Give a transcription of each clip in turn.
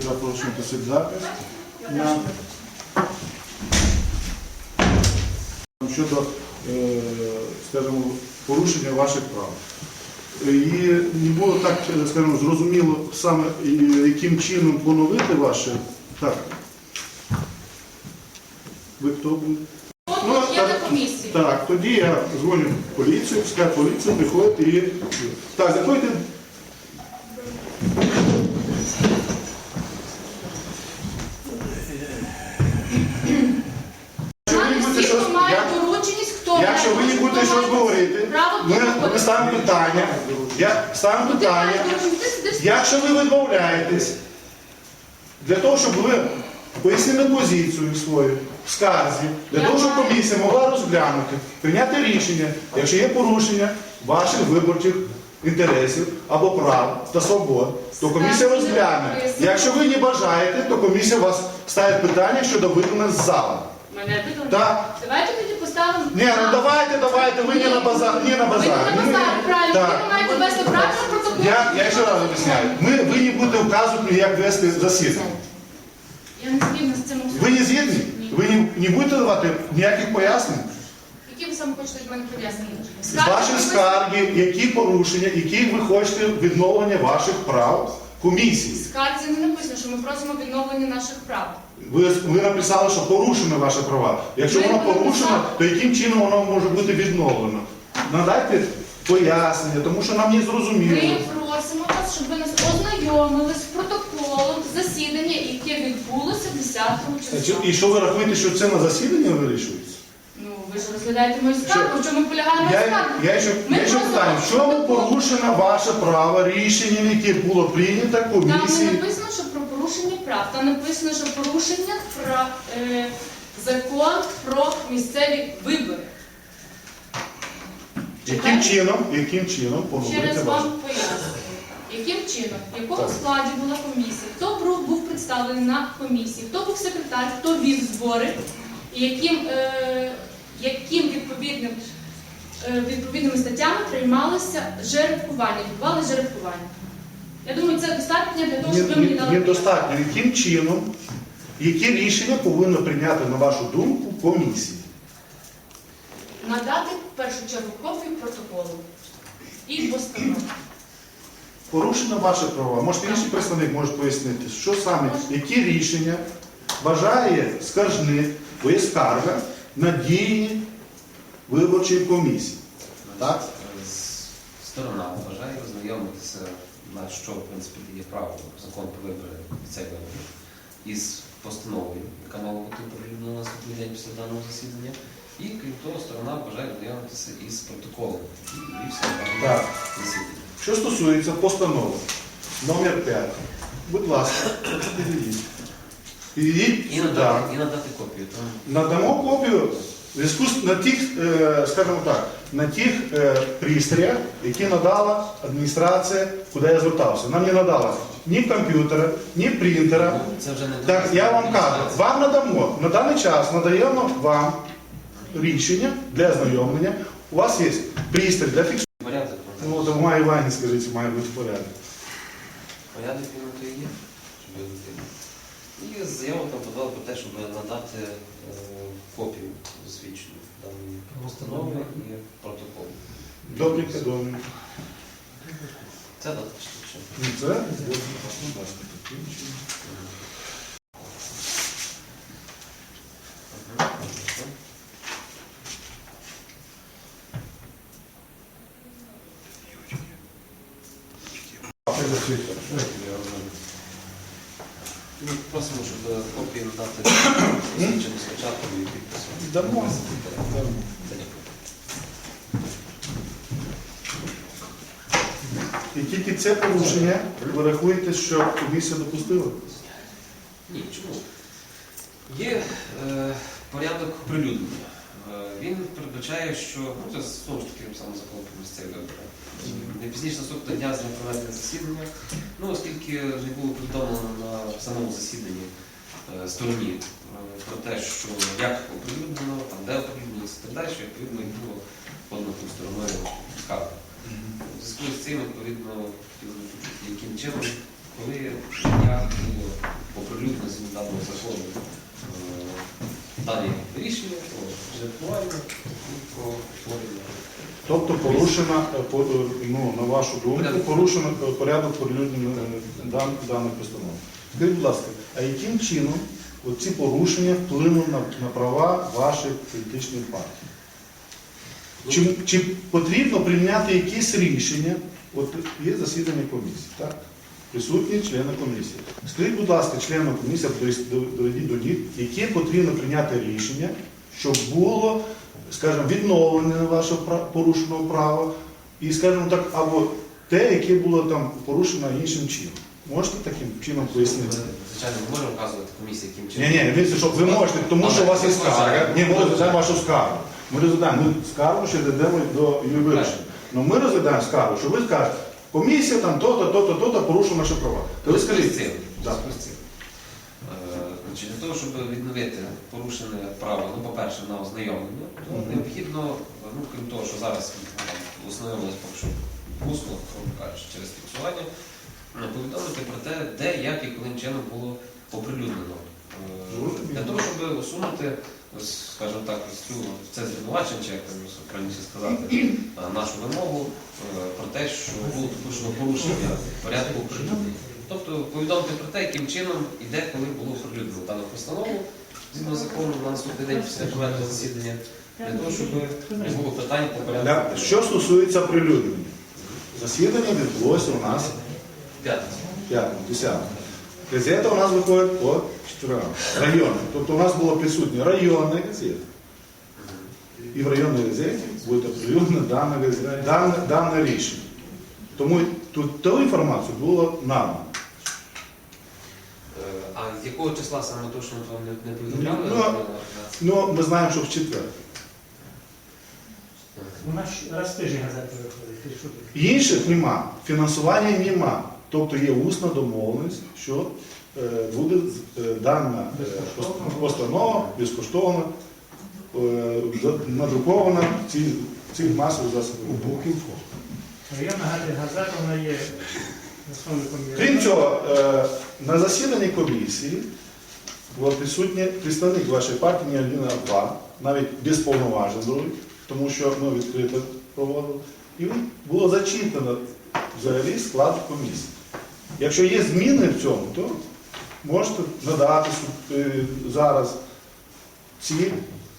Петра Порошенка запис на щодо, е, скажімо, порушення ваших прав. І не було так, скажімо, зрозуміло саме яким чином поновити ваше. Так. Ви хто були? Є на комісії. Так, тоді я дзвоню в поліцію, скажу поліцію, приходите і. Так, заходьте. Якщо ви не будете Всі, щось- хто має як- дорученість, хто Якщо ви не будете щось говорити, ми, ми ставимо питання. Я ставимо Ну, питання. ти сидиш Якщо ви відмовляєтесь для того, щоб ви пояснили позицію свою в скарзі, для того, щоб комісія могла розглянути, прийняти рішення, якщо є порушення ваших виборчих інтересів або прав та свобод, то комісія розгляне. Якщо ви не бажаєте, то комісія вас ставить питання щодо виконання з зали. Мене. Так. Давайте поставимо. Ні, ну давайте, давайте, ви не на базар, не на Ви базар. не на базар, правильно. Так. Ви маєте вести правильно протокол. Я, я ще раз об'ясняю. Ми, ви не будете вказувати, як вести засідання. Я не згідна з цим. Ви не згідні? Ви не, не будете давати ніяких пояснень? Які ви саме хочете від мене пояснення? З вашої скарги, які порушення, які ви хочете відновлення ваших прав комісії. Скарзі не написано, що ми просимо відновлення наших прав. Ви, ви написали, що порушено ваші права. Якщо воно порушено, то яким чином воно може бути відновлено? Надайте пояснення, тому що нам не зрозуміло. Ми просимо вас, щоб ви нас ознайомили з протоколом засідання, яке відбулося 10 числа. І що ви рахуєте, що це на засідання вирішується? Ну, ви ж розглядаєте мою скаргу, в чому полягає моя скарга? я ще, питаю, в чому порушено ваше право рішення, яке було прийнято Там не комісією? написано, що про порушення прав. Там написано, що порушення прав е, закон про місцеві вибори. Яким чином, яким чином? Ще раз вам пояснюю. Яким чином, в якому складі була комісія, хто бру- був представлений на комісії, хто був секретар, хто вів збори, і яким, е, яким відповідним, е, відповідними статтями приймалося жеребкування, відбувалося жеребкування. Я думаю, це достатньо для того, щоб ви мені дали. Недостатньо. Яким чином, які рішення повинна прийняти, на вашу думку, комісія? Надати в першу чергу копію протоколу і постанову. Порушено ваші права. Може, інший представник може пояснити, що саме, які рішення бажає скаржник, бо є скарга на дії виборчої комісії. Так? Сторона бажає ознайомитися, на що в принципі дає право закон про вибори цей вибори із постановою, яка мала бути оприлюднена на наступний день після даного засідання. І крім того, сторона бажає ознайомитися із протоколом, відбувся на Так. засіданні. Що стосується постанови номер 5, будь ласка, підійдіть. Підійдіть І сюди. надати, і надати копію. Там Надамо копію в зв'язку з на тих, е, скажімо так, на тих е, пристроях, які надала адміністрація, куди я звертався. Нам не надала ні комп'ютера, ні принтера. ну, це вже не Так, я вам кажу, вам надамо, на даний час надаємо вам рішення для ознайомлення. У вас є пристрій для фіксації. порядок. Ну, то має Івані, скажіть, має бути порядок. Порядок він то і є. щоб розуміли. І заяву там подали про те, щоб надати е, копію засвідчену даної постанови і протоколу. Добренько, добре. Це достатньо. Це, будь ласка, закінчуємо. Ну, Просимо, щоб е, копії надати засвідчену спочатку і підпису. Дамо. Дякую. І тільки це порушення ви рахуєте, що комісія допустила? Ні, чому? Є е, порядок оприлюднення. Е, він передбачає, що ну, це знову ж таки саме закон про місцеві вибори. Не пізніше наступного дня з дня проведення засідання, ну оскільки не було повідомлено на самому засіданні е, стороні е, про те, що як оприлюднено, там де оприлюднено і так далі, відповідно і було тою стороною скарги. У зв'язку з цим, відповідно, яким чином, коли я оприлюднення з даного закону е, далі рішення, то вже і про утворення. Тобто порушена, е, е, ну, на вашу думку, порушено порядок оприлюднення даних постанов. Скажіть, будь ласка, а яким чином оці порушення вплинули на, на права ваших політичних партій? Чи, чи потрібно прийняти якісь рішення? От є засідання комісії, так? Присутні члени комісії. Скажіть, будь ласка, членам комісії, доведіть- до них, яке потрібно прийняти рішення, щоб було, скажімо, відновлене ваше пра- порушеного права, і, скажімо так, або те, яке було там порушено іншим чином. Можете таким чином пояснити? Звичайно, ми можемо вказувати комісії, яким чином. ні, що ви можете, тому що у вас є скарга. Ні, ми розглядаємо вашу скаргу. Ми розглядаємо ми скаргу, що йдемо до її вирішення. Ну ми розглядаємо скаргу, що ви скажете, комісія там то-то, то-то, то-то порушила наші права. То ви скажіть. цим. Е, для того, щоб відновити порушене право, ну, по-перше, на ознайомлення, то необхідно, ну, крім того, що зараз там ознайомилися усно, кажучи, через фіксування, е, повідомити про те, де, як і коли чином було оприлюднено. Для того, щоб усунути, скажімо так, цю це звинувачення, чи як там раніше сказати, е, нашу вимогу е, про те, що було допущено порушення порядку оприлюднення. Тобто повідомити про те, яким чином і де, коли було оприлюднено дану постанову згідно закону на наступний день після проведення засідання, для того, щоб не було питань по порядку. Що стосується прилюднення, засідання відбулося у нас П'ятниця. 5 10 Газета у нас виходить по четвергам. Районна. Тобто у нас було присутня районна газета. І в районній газеті буде оприлюднено дане, дане, дане рішення. Тому тут ту інформацію було надано. Е, А з якого числа саме точно вам не, не повідомляли? Ну. Ну, ми знаємо, що в четвер. У нас раз в тиждень газети виходить. Інших нема, фінансування нема. Тобто є усна домовленість, що буде е, дана е, постанова безкоштовно е, надрукована в цих масових засобів. Районна газета, газета вона є. Крім цього, е, на засіданні комісії була присутня представник вашої партії Ніаліна Абба, навіть без повноважень тому що ми відкрито проводили. І було зачитано взагалі склад комісії. Якщо є зміни в цьому, то можете надати зараз ці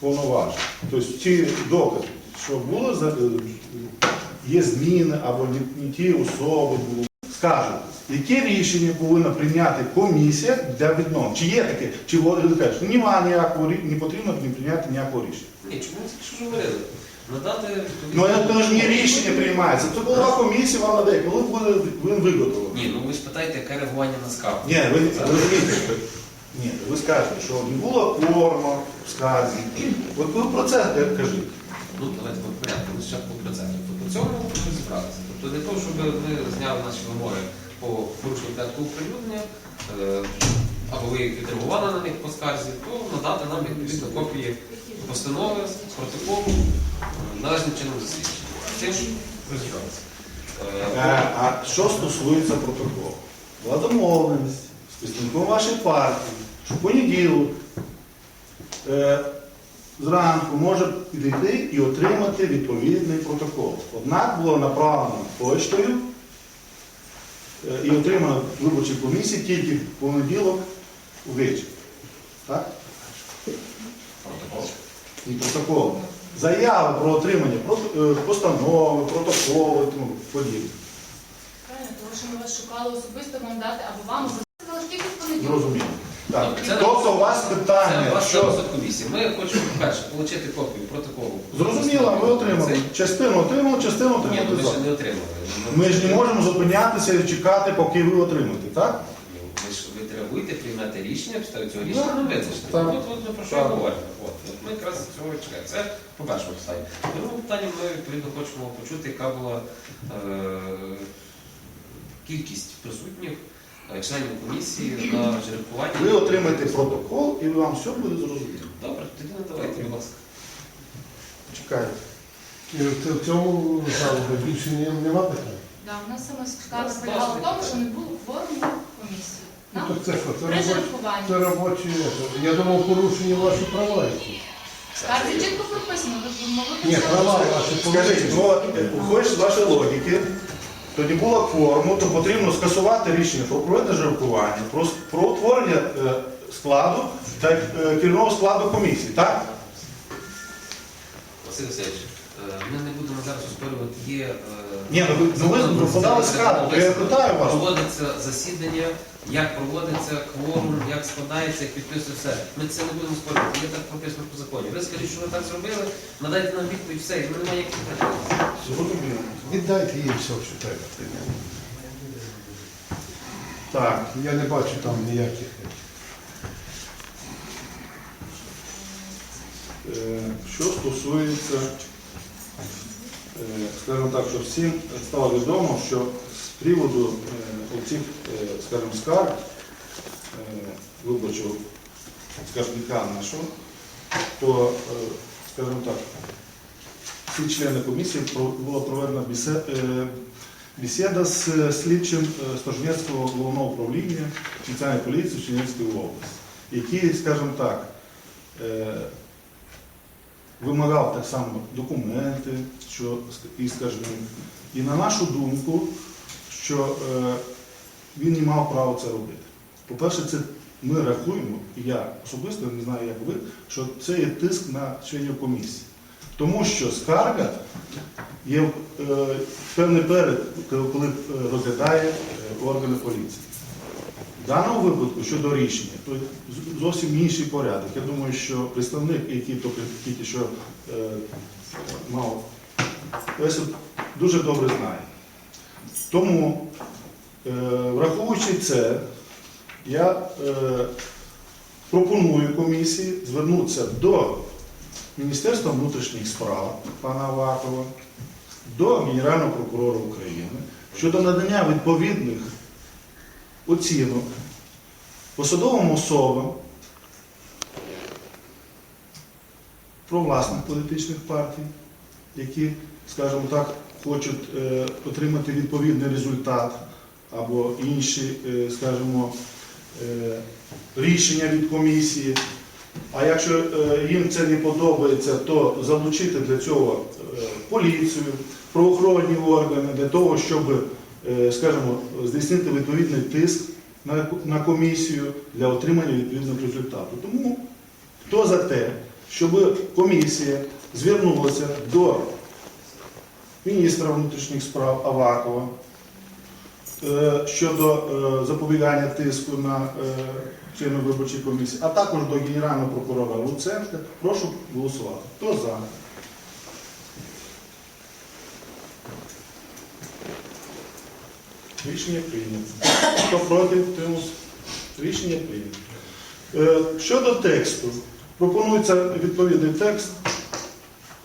повноваження. Тобто ці докази, що було е, є зміни або не, ті особи були. Скажуть, яке рішення повинна прийняти комісія для відновлення? Чи є таке? Чи «Ну, немає ніякого рі- не потрібно не прийняти ніякого рішення? Ні, чому ви говорили? Надати Ну то ж не рішення приймається. То голова комісії вам надає, коли буде він виготовлений. Ні, ну ви ж питаєте, яке реагування на скаргу. Ні, ви ви розумієте, ні, ви скажете, що не було форма в скарзі. От ви про це кажіть. Ну, давайте по порядку, ми спочатку про це. Тобто по цьому ми зібралися. Тобто для того, щоб ми зняли наші вимоги по порушенню порядку оприлюднення, е, або ви відреагували на них по скарзі, то надати нам відповідно копії постанови, протоколу, належним чином засвідчення. З Цим розібралися. Е, А що стосується протоколу? Була домовленість з представником вашої партії, що в понеділок е, зранку може підійти і отримати відповідний протокол. Однак було направлено поштою е, і отримано в виборчій комісії тільки в понеділок ввечері. Так? Протокол. І протокол. Заяви про отримання е, постанови, протоколи і тому подібне. Правильно, тому що ми вас шукали особисто вам дати або вам сказали, тільки в понеділок. Так. Це- Тобто у вас питання, ваш що комісії. Ми хочемо, по-перше, отримати копію протоколу. зрозуміло, ви отримали. Це- Частину отримали, частину Ні, ну отримати ми ще не отримали. Ми ж не можемо зупинятися і чекати, поки ви отримаєте, так? Ну, Ви ж ви реагуєте, приймете рішення, після цього рішення Так. нам визначити. Так. От, от про що. От, от ми якраз цього чекаємо. Це по першому питанню. По другому питанню ми відповідно хочемо почути, яка була е, кількість присутніх е, членів комісії на жеребкуванні. Ви отримаєте протокол і вам все буде зрозуміло. Добре, тоді надавайте, будь ласка. Чекайте. І в цьому жалоби більше ні- нема питань. Да, у нас саме скарга Нас полягала в тому, що не було кворуму комісії. Ну, то це що, це при робочі, жеребкуванні. це робочі. це. Я думав, порушені ваші права якісь. Скарзі чітко прописано, ви могли Ні, права ваші Скажіть, ну от, е, виходиш з вашої логіки, тоді було кворуму, то потрібно скасувати рішення про проведення жеребкування, про, про утворення е, складу та е, керівного складу комісії, так? Василь Васильович, е, ми не будемо зараз оспорювати, є... е, Ні, ну ви- ну ви закон про подали це скаргу, то я питаю вас. Проводиться засідання, як проводиться кворум, як складається, як підписує все. Ми це не будемо спорювати, є так прописано по законі. Ви скажіть, що ви так зробили, надайте нам відповідь, все, і ми немає. Зрозуміло. Віддайте їй все, що треба. Так, Я не бачу там ніяких. е, що стосується, е, скажімо так, що всім стало відомо, що з приводу оцих, е, скажімо, скарг е, виборчого скаржника нашого, то, е, скажімо так, всі члени комісії була проведена бесіда з слідчим Сторжнецького головного управління Національної поліції Чернівської області, який, скажімо так, вимагав так само документи, що і скажімо, і на нашу думку, що він не мав права це робити. По-перше, це ми рахуємо, і я особисто не знаю, як ви, що це є тиск на членів комісії. Тому що скарга є е, певний перед, коли е, розглядає е, органи поліції. В даному випадку щодо рішення, то зовсім інший порядок. Я думаю, що представник, який тільки що е, мав дуже добре знає. Тому, враховуючи це, я е, пропоную комісії звернутися до Міністерства внутрішніх справ пана Авакова, до Генерального прокурора України щодо надання відповідних оцінок посадовим особам про власних політичних партій, які, скажімо так, хочуть е, отримати відповідний результат або інші, е, скажімо, е, рішення від комісії. А якщо е, їм це не подобається, то залучити для цього поліцію, правоохоронні органи для того, щоб, скажімо, здійснити відповідний тиск на, комісію для отримання відповідного результату. Тому хто за те, щоб комісія звернулася до міністра внутрішніх справ Авакова щодо е, запобігання тиску на е, членів виборчої комісії, а також до генерального прокурора Луценка, прошу голосувати. Хто за? Рішення прийнято. Хто проти, утримався? Рішення прийнято. Е, Щодо тексту, пропонується відповідний текст.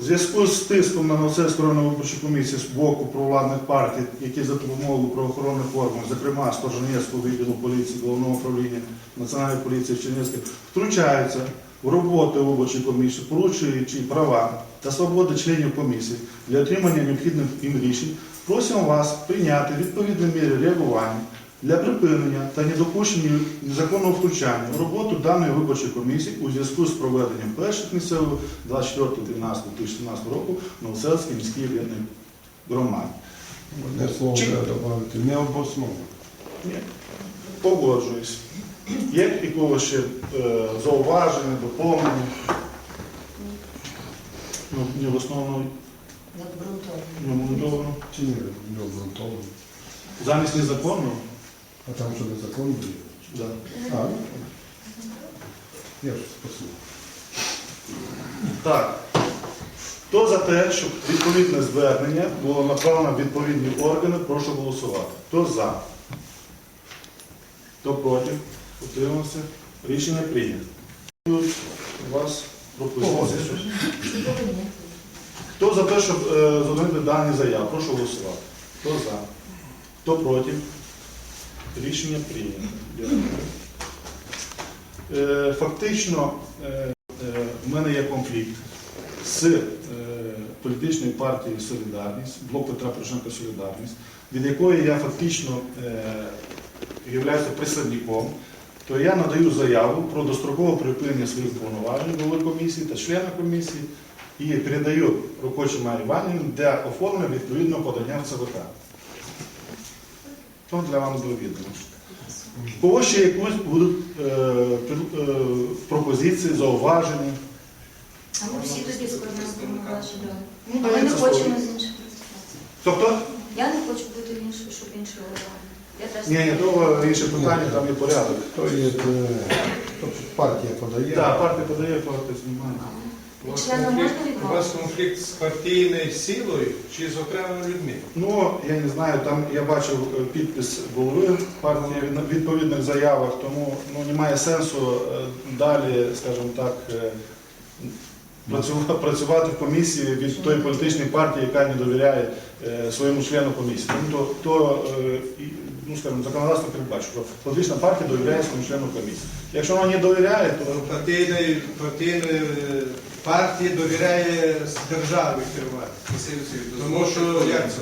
В зв'язку з тиском на Новосельську районну виборчу комісію з боку провладних партій, які за допомогою правоохоронних органів, зокрема Сторженецького відділу поліції, головного управління Національної поліції в Чернівській, втручаються в роботу виборчої комісії, порушуючи права та свободи членів комісії для отримання необхідних їм рішень, просимо вас прийняти відповідні міри реагування для припинення та недопущення незаконного втручання в роботу даної виборчої комісії у зв'язку з проведенням перших місцевих 24.13.2017 року в Новоселській міській об'єднаній громаді. Одне слово Чи- треба додати. Не обосновано. Ні, погоджуюсь. Є якогось ще е, зауваження, доповнення? Ну, не в основному не обґрунтовано. Чи не, не обґрунтовано. Замість незаконного? А там що незаконно є? Да. А, ну, я ж послухав. Так. Хто за те, щоб відповідне звернення було направлено в відповідні органи, прошу голосувати. Хто за? Хто проти? Утримався? Рішення прийнято. У вас пропозиція. Хто за те, щоб е, задовольнити дані заяви? Прошу голосувати. Хто за? Хто проти? Рішення прийнято. Дякую. Е, Фактично, е, е, в мене є конфлікт з політичною партією Солідарність, блок Петра Порошенка Солідарність, від якої я фактично являюся присадником, то я надаю заяву про дострокове припинення своїх повноважень голови комісії та члена комісії і передаю робочій Марії Іванівні для оформлення відповідного подання в ЦВК. То для вам буде відомо. Кого ще якусь будуть е, е, пропозиції, зауваження? А ми всі тоді складемо повноваження. Ну, А ми не хочемо з інших працювати. Тобто, Я не хочу бути в іншому, щоб голова. Ні, ні, то інше питання, там є порядок. То є, е, тобто партія подає. Так, партія подає, партія знімає. У вас члена можна конфлікт- У вас відмовити? конфлікт з партійною силою чи з окремими людьми? Ну, я не знаю, там я бачив е, підпис голови партії на відповідних заявах, тому ну, немає сенсу е, далі, скажімо так, е, працювати, працювати в комісії від тої політичної партії, яка не довіряє е, своєму члену комісії. Тому то, то е, і, ну, скажімо, законодавство передбачить, що політична партія довіряє своєму члену комісії. Якщо вона не довіряє, то е, партії довіряє державі керувати. Тому що як це?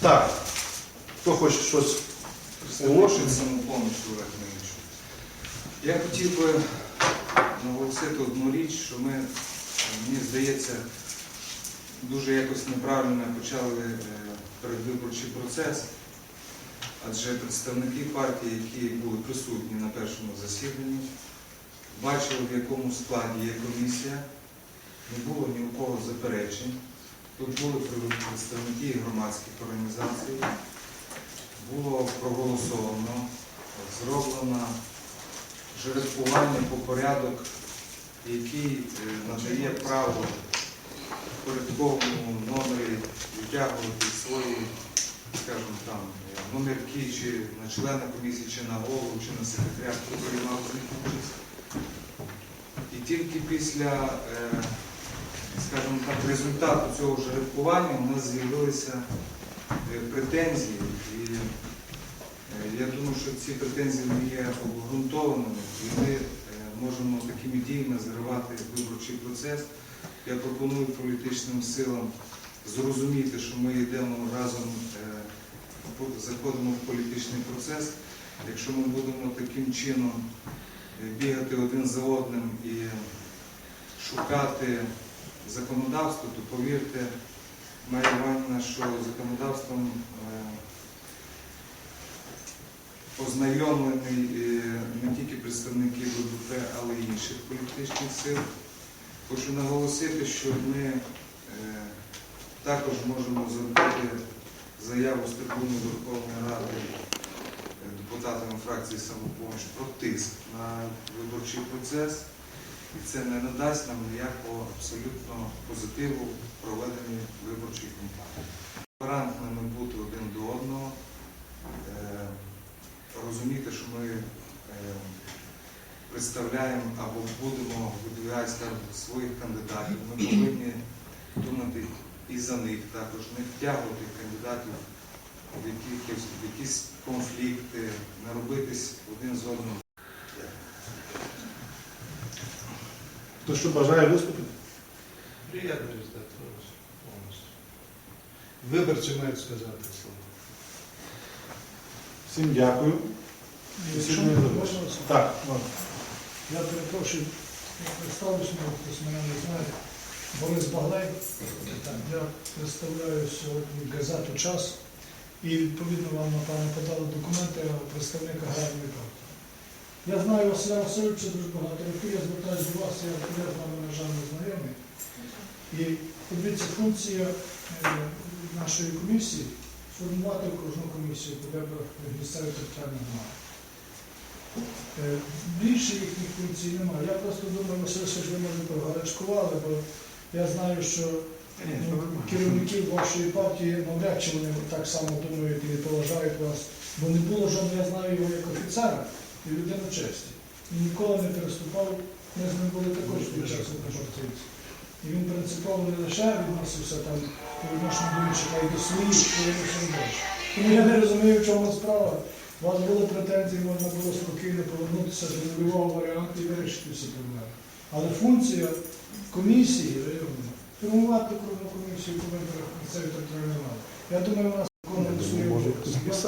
так. Хто хоче щось оголошити? самопоміч Олег Мельничук. Я хотів би наголосити одну річ, що ми, мені здається, дуже якось неправильно почали е, передвиборчий процес, адже представники партії, які були присутні на першому засіданні, бачили, в якому складі є комісія, не було ні у кого заперечень. Тут були представники громадських організацій, було проголосовано, зроблено жеребкування по порядок, який е, надає право в порядковому номері витягувати свої, скажімо там, е, номерки чи на члена комісії, чи на голову, чи на секретаря, хто приймав з них участь. І тільки після, е, скажімо так, результату цього жеребкування у нас з'явилися е, претензії. І е, я думаю, що ці претензії не є обґрунтованими, і ми е, можемо такими діями зривати виборчий процес. Я пропоную політичним силам зрозуміти, що ми йдемо разом, заходимо в політичний процес. Якщо ми будемо таким чином бігати один за одним і шукати законодавство, то повірте, Марія Іванівна, що законодавством е, ознайомлений е, не тільки представники БДП, але й інших політичних сил. Хочу наголосити, що ми е, також можемо зробити заяву з трибуни Верховної Ради депутатами фракції «Самопоміч» про тиск на виборчий процес. І це не надасть нам ніякого абсолютно позитиву в проведенні виборчих кампаній. Толерантними бути один до одного, е, розуміти, що ми е, представляємо або будемо скажімо, своїх кандидатів. Ми повинні думати і за них також, не втягувати кандидатів в якісь, в якісь конфлікти, не робитись один з одним. Хто що бажає виступити? Приєднуюсь до того повністю. Виборці мають сказати слово. Всім дякую. Якщо Всім можна. Так, можна. я перепрошую, я представлюсь, може, хтось мене не знає. Борис Баглей, так, я представляю сьогодні газету час і відповідно вам, напевно, подали документи представника аграрної партії. Я знаю Василя Васильовича дуже багато років, я звертаюся до вас, я, з вами, на жаль, не знайомий. І подивіться, функція е, нашої комісії сформувати окружну комісію по виборах місцевих територіальних громад. Е, Більше їхніх функцій немає. Я просто думаю, Василь Васильович, ви може погарячкували, бо я знаю, що ну, керівників вашої партії навряд чи вони так само думають і поважають вас, бо не було жодного, я знаю його як офіцера і людину честі. Він ніколи не переступав, ми з ним були також під час однопартійці. І він принципово не лише відносився там по відношенню до інших, а й до своїх, своїх середовищ. Тому я не розумію, в чому справа. У вас були претензії, можна було спокійно повернутися до нульового варіанту і вирішити всі проблеми. Але функція комісії районної формувати кругну комісію виборах місцевої територіальної. Я думаю, вона виконує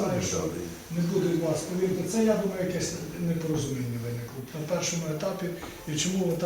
свою Може, обов'язки. Я знаю, що не буде вас, повірте, це, я думаю, якесь непорозуміння виникло на першому етапі. І чому так